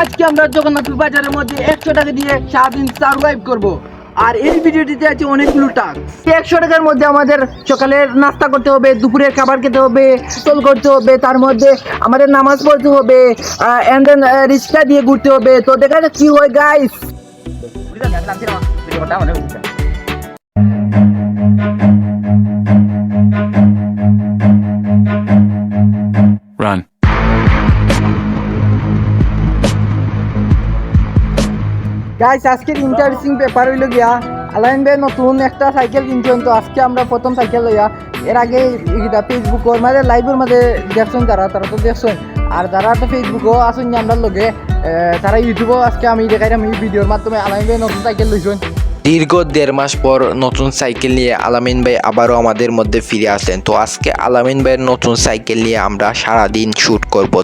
আজকে আমরা জগন্নাথপুর বাজারের মধ্যে একশো টাকা দিয়ে সারাদিন সার্ভাইভ করব। আর এই ভিডিওটিতে আছে অনেকগুলো টাক। একশো টাকার মধ্যে আমাদের সকালের নাস্তা করতে হবে, দুপুরের খাবার খেতে হবে স্টল করতে হবে, তার মধ্যে আমাদের নামাজ পড়তে হবে অ্যান্ড দেন রিক্সা দিয়ে ঘুরতে হবে। তো দেখা যাক কি হয় গাইস গাইস আজকের ইন্টারেস্টিং পেপার হইল গিয়া আলাইন ভাই নতুন একটা সাইকেল কিনছেন তো আজকে আমরা প্রথম সাইকেল লইয়া এর আগে এটা ফেসবুকের মাঝে লাইভের মাঝে দেখছেন তারা তারা তো দেখছেন। আর যারা তো ফেসবুকও আসেন আমরা লগে তারা ইউটিউবেও আজকে আমি দেখাইলাম এই ভিডিওর মাধ্যমে আলাইন ভাই নতুন সাইকেল লইছেন। দীর্ঘ দেড় মাস পর নতুন সাইকেল নিয়ে আলামিন ভাই আবারও আমাদের মধ্যে ফিরে আসলেন। তো আজকে আলামিন ভাইয়ের নতুন সাইকেল নিয়ে আমরা সারাদিন শ্যুট করব।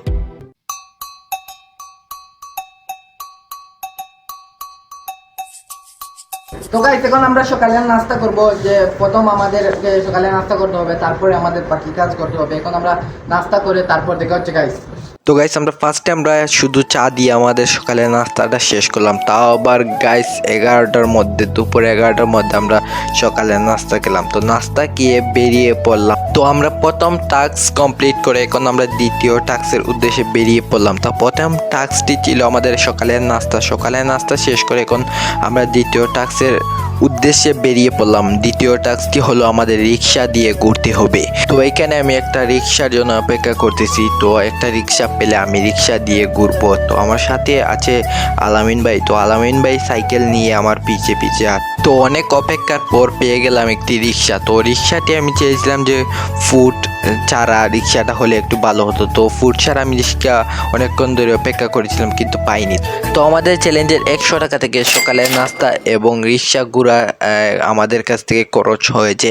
তো গাইস এখন আমরা সকালে নাস্তা করব যে প্রথম আমাদের সকালে নাস্তা করতে হবে, তারপরে আমাদের বাকি কাজ করতে হবে। এখন আমরা নাস্তা করে তারপর দেখা হচ্ছে গাইস তো গাইস আমরা ফার্স্টে আমরা শুধু চা দিয়ে আমাদের সকালে নাস্তাটা শেষ করলাম। তাও আবার গাইস এগারোটার মধ্যে, দুপুর এগারোটার মধ্যে আমরা সকালে নাস্তা খেলাম। তো নাস্তা খেয়ে বেরিয়ে পড়লাম। তো আমরা প্রথম টাস্ক কমপ্লিট করে এখন আমরা দ্বিতীয় টাস্কের উদ্দেশ্যে বেরিয়ে পড়লাম। তো প্রথম টাস্কটি ছিল আমাদের সকালের নাস্তা। সকালের নাস্তা শেষ করে এখন আমরা দ্বিতীয় টাস্কের উদ্দেশ্যে বেরিয়ে পড়লাম। দ্বিতীয় টাস্কটি হলো আমাদের রিক্সা দিয়ে ঘুরতে হবে। তো এখানে আমি একটা রিক্সার জন্য অপেক্ষা করতেছি। তো একটা রিক্সা পেলে আমি রিক্সা দিয়ে ঘুরবো। তো আমার সাথে আছে আলামিন ভাই। তো আলামিন ভাই সাইকেল নিয়ে আমার পিছিয়ে পিছে আস- তো অনেক অপেক্ষার পর পেয়ে গেলাম একটি রিক্সা। তো রিক্সাটি আমি চেয়েছিলাম যে ফুট ছাড়া রিক্সাটা হলে একটু ভালো হতো। তো ফুট ছাড়া আমি রিক্সা অনেকক্ষণ ধরে অপেক্ষা করেছিলাম কিন্তু পাইনি। তো আমাদের চ্যালেঞ্জের একশো টাকা থেকে সকালের নাস্তা এবং রিক্সা ঘোরা আমাদের কাছ থেকে খরচ হয়েছে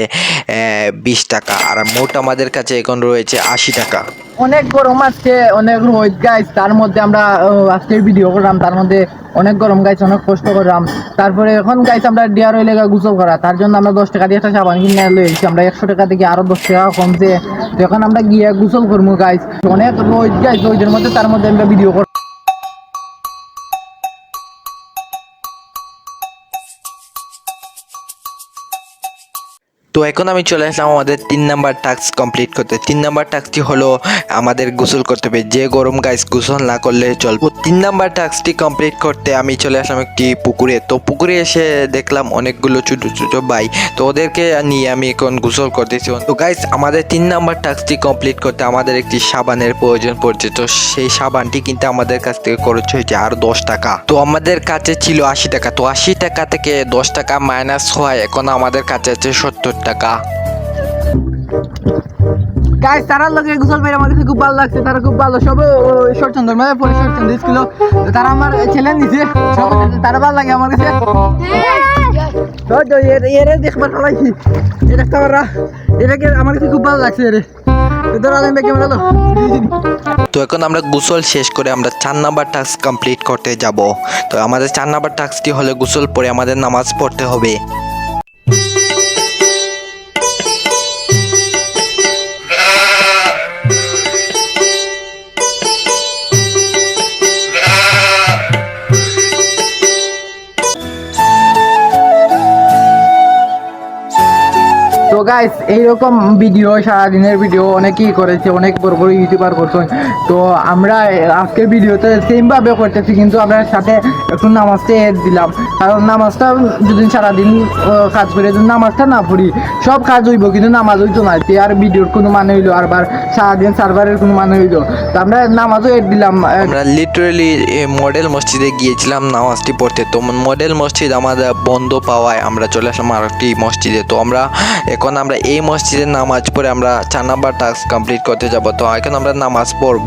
বিশ টাকা। আর মোট আমাদের কাছে এখন রয়েছে আশি টাকা। অনেক গরম আজকে অনেক রোদ গাইস তার মধ্যে আমরা আজকে ভিডিও করলাম। তার মধ্যে অনেক গরম গাইস অনেক কষ্ট করলাম। তারপরে এখন গাইস আমরা ডিয়ার এলাকা গুসল করা। তার জন্য আমরা দশ টাকা দিয়ে একটা সাবান কিনে লই এসেছি। আমরা একশো টাকা থেকে আরও দশ টাকা কমছে তো এখন আমরা গিয়ে গুসব করব গাইজ অনেক রোজ গাইজ রোজের মধ্যে তার মধ্যে আমরা ভিডিও তো এখন আমি চলে আসলাম আমাদের তিন নাম্বার টাস্ক কমপ্লিট করতে। তিন নাম্বার টাস্কটি হলো আমাদের গোসল করতে হবে। যে গরম গাইস গোসল না করলে চলবো। তিন নাম্বার টাস্কটি কমপ্লিট করতে আমি চলে আসলাম একটি পুকুরে। তো পুকুরে এসে দেখলাম অনেকগুলো ছোটো ছোটো ভাই। তো ওদেরকে নিয়ে আমি এখন গোসল করতেছি। তো গাইস আমাদের তিন নাম্বার টাস্কটি কমপ্লিট করতে আমাদের একটি সাবানের প্রয়োজন পড়ছে। তো সেই সাবানটি কিন্তু আমাদের কাছ থেকে খরচ হয়েছে আর দশ টাকা। তো আমাদের কাছে ছিল আশি টাকা। তো আশি টাকা থেকে দশ টাকা মাইনাস হয়। এখন আমাদের কাছে আছে সত্তর টাকা। গাইস তারা লগে গোসল মেরে আমার কাছে খুব ভালো লাগছে তারা খুব ভালো। সব শর্ট চন্দন মানে পরে শর্ট চন্দ্র ছিল তারা আমার ছেলে নিছে সব তারা ভালো লাগে আমার কাছে। এর দেখবার পালাইছি এটা তারা এটাকে আমার কাছে খুব ভালো লাগছে হলো তো এখন আমরা গোসল শেষ করে আমরা চার নাম্বার টাস্ক কমপ্লিট করতে যাব। তো আমাদের চার নাম্বার টাস্কটি হলে গোসল পরে আমাদের নামাজ পড়তে হবে। গাইস এইরকম ভিডিও সারাদিনের ভিডিও অনেকেই করেছে, অনেক বড় বড় ইউটিউবার করছেন। তো আমরা আজকের ভিডিওতে সেমভাবে করতেছি, কিন্তু আমরা সাথে একটু নামাজটা এড দিলাম। কারণ নামাজটা যদি সারাদিন কাজ করে যদি নামাজটা না পড়ি, সব কাজ হইব, কিন্তু নামাজ হইতো না। আর ভিডিওর কোনো মানে হইল, আর বার সারাদিন সার্ভারের কোনো মানে হইল। তো আমরা নামাজও এড দিলাম আমরা লিটারেলি মডেল মসজিদে গিয়েছিলাম নামাজটি পড়তে। তো মডেল মসজিদ আমাদের বন্ধ পাওয়ায় আমরা চলে আসলাম আর একটি মসজিদে। তো আমরা এখন আমরা এই মসজিদের নামাজ পড়ে আমরা চার নাম্বার টাস্ক কমপ্লিট করতে যাব। তো এখন আমরা নামাজ পড়ব।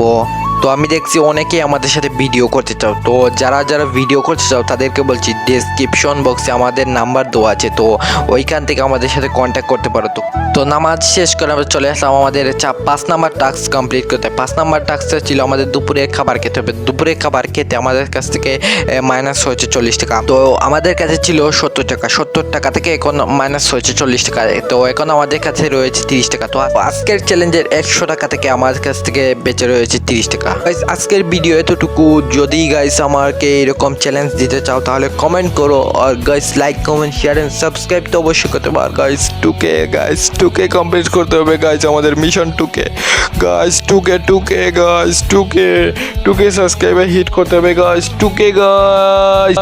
তো আমি দেখছি অনেকেই আমাদের সাথে ভিডিও করতে চাও। তো যারা যারা ভিডিও করতে চাও, তাদেরকে বলছি ডেসক্রিপশন বক্সে আমাদের নাম্বার দেওয়া আছে। তো ওইখান থেকে আমাদের সাথে কন্ট্যাক্ট করতে পারো। তো তো নামাজ শেষ করে আমরা চলে আসলাম আমাদের চা- পাঁচ নাম্বার টাস্ক কমপ্লিট করতে। পাঁচ নাম্বার টাস্কটা ছিল আমাদের দুপুরে খাবার খেতে হবে। দুপুরে খাবার খেতে আমাদের কাছ থেকে মাইনাস হয়েছে চল্লিশ টাকা। তো আমাদের কাছে ছিল সত্তর টাকা। সত্তর টাকা থেকে এখন মাইনাস হয়েছে চল্লিশ টাকা। তো এখন আমাদের কাছে রয়েছে তিরিশ টাকা। তো আজকের চ্যালেঞ্জের একশো টাকা থেকে আমার কাছ থেকে বেঁচে রয়েছে তিরিশ টাকা। গাইস আজকের ভিডিও এতটুকু। যদি গাইস আমাকে এরকম চ্যালেঞ্জ দিতে চাও, তাহলে কমেন্ট করো। আর guys like comment share and subscribe তো অবশ্যই করতে পার। গাইস টুকে গাইস টুকে কমপ্লিট করতে হবে গাইস আমাদের মিশন টুকে গাইস টুকে টুকে গাইস টুকে টুকে সাবস্ক্রাইবে হিট করতে হবে গাইস টুকে গাইস